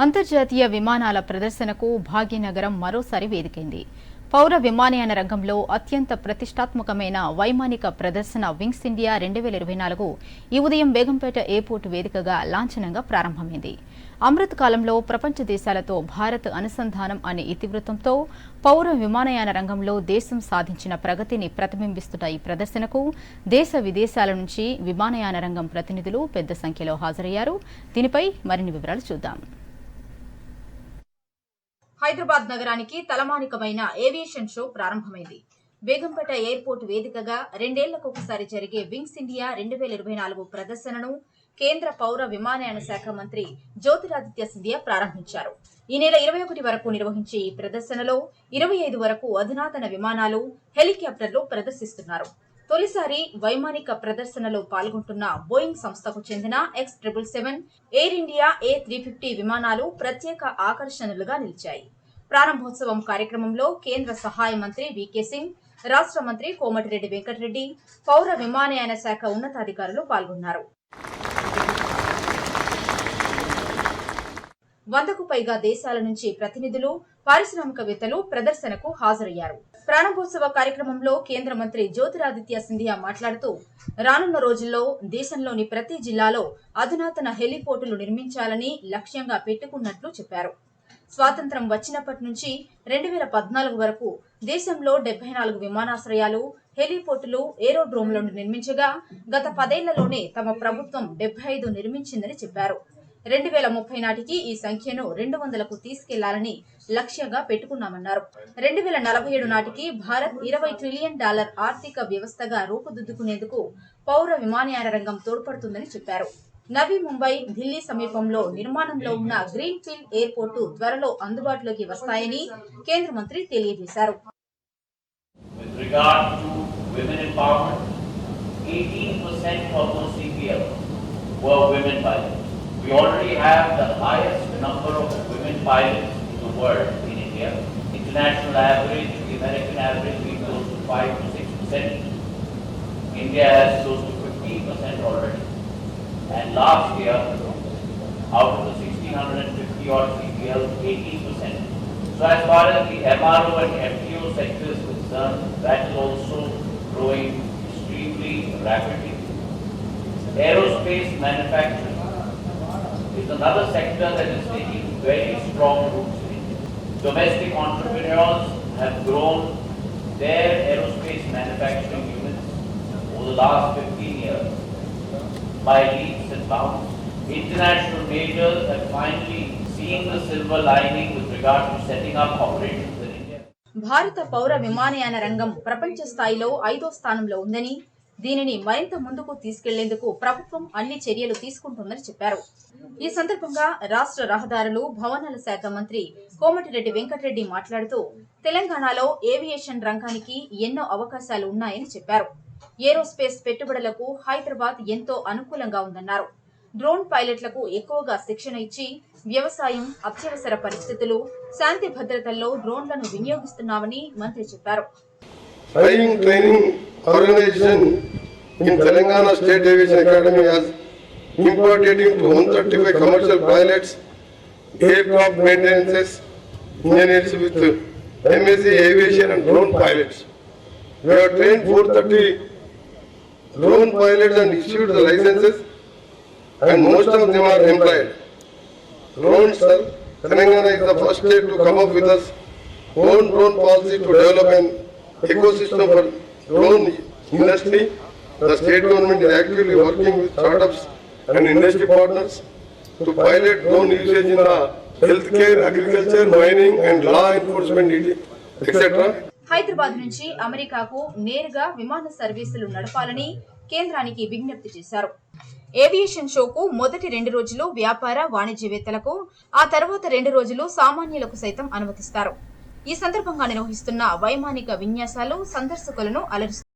అంతర్జాతీయ విమానాల ప్రదర్శనకు భాగ్యనగరం మరోసారి వేదికైంది. పౌర విమానయాన రంగంలో అత్యంత ప్రతిష్టాత్మకమైన వైమానిక ప్రదర్శన వింగ్స్ ఇండియా రెండు వేల ఇరవై నాలుగు ఈ ఉదయం బేగంపేట ఎయిర్పోర్ట్ వేదికగా లాంఛనంగా ప్రారంభమైంది. అమృత్ కాలంలో ప్రపంచ దేశాలతో భారత్ అనుసంధానం అనే ఇతివృత్తంతో పౌర విమానయాన రంగంలో దేశం సాధించిన ప్రగతిని ప్రతిబింబిస్తున్న ఈ ప్రదర్శనకు దేశ విదేశాల నుంచి విమానయాన రంగం ప్రతినిధులు పెద్ద సంఖ్యలో హాజరయ్యారు. దీనిపై మరిన్ని వివరాలు చూద్దాం. హైదరాబాద్ నగరానికి తలమానికమైన ఏవియేషన్ షో ప్రారంభమైంది. బేగంపేట ఎయిర్పోర్ట్ వేదికగా రెండేళ్ళకు ఒకసారి జరిగే వింగ్స్ ఇండియా రెండు వేల ఇరవై నాలుగు ప్రదర్శనను కేంద్ర పౌర విమానయాన శాఖ మంత్రి జ్యోతిరాదిత్య సింధియా ప్రారంభించారు. ఈ నెల ఇరవై ఒకటి వరకు నిర్వహించే ఈ ప్రదర్శనలో ఇరవై ఐదు వరకు అధునాతన విమానాలు హెలికాప్టర్లు ప్రదర్శిస్తున్నారు. తొలిసారి వైమానిక ప్రదర్శనలో పాల్గొంటున్న బోయింగ్ సంస్థకు చెందిన X triple seven Air India A three fifty విమానాలు ప్రత్యేక ఆకర్షణలుగా నిలిచాయి. ప్రారంభోత్సవం కార్యక్రమంలో కేంద్ర సహాయ మంత్రి వికే సింగ్ రాష్ట్ర మంత్రి కోమటిరెడ్డి వెంకటరెడ్డి పౌర విమానయాన శాఖ ఉన్నతాధికారులు పాల్గొన్నారు. వందకు పైగా దేశాల నుంచి ప్రతినిధులు పారిశ్రామికవేత్తలు ప్రదర్శనకు హాజరయ్యారు. ప్రారంభోత్సవ కార్యక్రమంలో కేంద్ర మంత్రి జ్యోతిరాదిత్య సింధియా మాట్లాడుతూ రానున్న రోజుల్లో దేశంలోని ప్రతి జిల్లాలో అధునాతన హెలిపోర్టులు నిర్మించాలని లక్ష్యంగా పెట్టుకున్నట్లు చెప్పారు. స్వాతంత్రం వచ్చినప్పటి నుంచి రెండు వేల పద్నాలుగు వరకు దేశంలో డెబ్బై నాలుగు విమానాశ్రయాలు హెలిపోర్టులు ఏరోడ్రోమ్లను నిర్మించగా గత పదేళ్ళలోనే తమ ప్రభుత్వం డెబ్బై ఐదు నిర్మించిందని చెప్పారు. రెండు వేల ముప్పై నాటికి ఈ సంఖ్యను రెండు వందలకు తీసుకెళ్ళాలని లక్ష్యంగా పెట్టుకున్నామన్నారు. రెండు వేల నలభై ఏడు నాటికి భారత్ ఇరవై ట్రిలియన్ డాలర్ ఆర్థిక వ్యవస్థగా రూపుదిద్దుకునేందుకు పౌర విమానయాన రంగం తోడ్పడుతుందని చెప్పారు. నవీ ముంబై ఢిల్లీ సమీపంలో నిర్మాణంలో ఉన్న గ్రీన్ ఫీల్డ్ ఎయిర్పోర్టు త్వరలో అందుబాటులోకి వస్తాయని కేంద్ర మంత్రి తెలియజేశారు. Women empowerment, 18% of those CPL were women pilots. We already have the highest number of women pilots in the world in India. International average, the American average, we close to 5 to 6%. India has close to 15% already. And last year, out of the 1650 odd CPL, 18%. So as far as the MRO and FTO sector is concerned, that is also growing extremely rapidly. Aerospace manufacturing is another sector that is taking very strong roots in India. Domestic entrepreneurs have grown their aerospace manufacturing units over the last 15 years by leaps and bounds. International majors have finally seen the silver lining with regard to setting up operations in India. భారత పౌర విమానయాన రంగం ప్రపంచ స్థాయిలో ఐదో స్థానంలో ఉందని దీనిని మరింత ముందుకు తీసుకెళ్ళేందుకు ప్రభుత్వం అన్ని చర్యలు తీసుకుంటుందని చెప్పారు. ఈ సందర్భంగా రాష్ట్ర రహదారులు భవనాల శాఖ మంత్రి కోమటిరెడ్డి వెంకటరెడ్డి మాట్లాడుతూ తెలంగాణలో ఏవియేషన్ రంగానికి ఎన్నో అవకాశాలు ఉన్నాయని చెప్పారు. ఏరోస్పేస్ పెట్టుబడులకు హైదరాబాద్ ఎంతో అనుకూలంగా ఉందన్నారు. డ్రోన్ పైలట్లకు ఎక్కువగా శిక్షణ ఇచ్చి వ్యవసాయం అత్యవసర పరిస్థితులు శాంతి భద్రతల్లో డ్రోన్లను వినియోగిస్తున్నామని మంత్రి చెప్పారు. Flying training Organization in Telangana State Aviation Academy has imparted into 135 commercial pilots, aircraft maintenances, engineers with MSc Aviation and drone pilots. We have trained 430 drone pilots and issued the licenses and most of them are employed. Drones, sir, Telangana is the first state to come up with us own drone policy to develop an ecosystem for drone industry. The state government is actively working with startups and industry partners to pilot drone usage in the healthcare, agriculture, mining and law enforcement, etc. Hyderabad నుంచి అమెరికాకు నేరుగా విమాన సర్వీసులు నడపాలని కేంద్రానికి విజ్ఞప్తి చేశారు aviation షోకు మొదటి రెండు రోజులు వ్యాపార వాణిజ్యవేత్తలకు ఆ తర్వాత రెండు రోజులు సామాన్యులకు సైతం అనుమతిస్తారు ఈ సందర్భంగా నిర్వహిస్తున్న వైమానిక విన్యాసాలు సందర్శకులను అలరిస్తాయి